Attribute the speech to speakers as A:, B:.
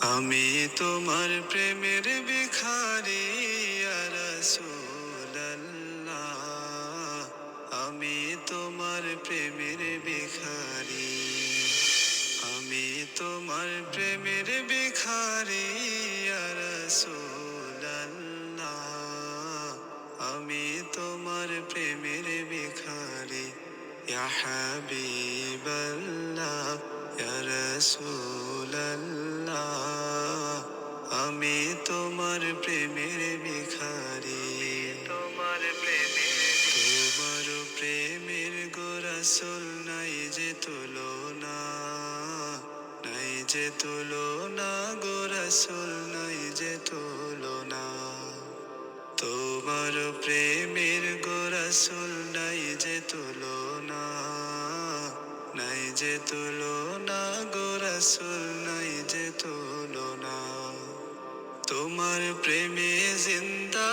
A: আমি তোমার প্রেমের রাসূলুল্লাহ। আমি তোমার প্রেমের ভিখারি। আমি তোমার প্রেমের রাসূলুল্লাহ। আমি তোমার প্রেমের ইয়া হাবিবাল্লাহ রাসূলুল্লাহ। আমি তোমার প্রেমের ভিখারি। তোমার প্রেমের তোমার প্রেমের গোরাসুল নাই যে তুলনা নাই যে তুলনা গোরাসুল নাই যে তুলনা। তোমার প্রেমের গোরাসুল নাই যে তুলনা নাই যে তুলনা গোরাসুল তোমার প্রেমে জিন্দা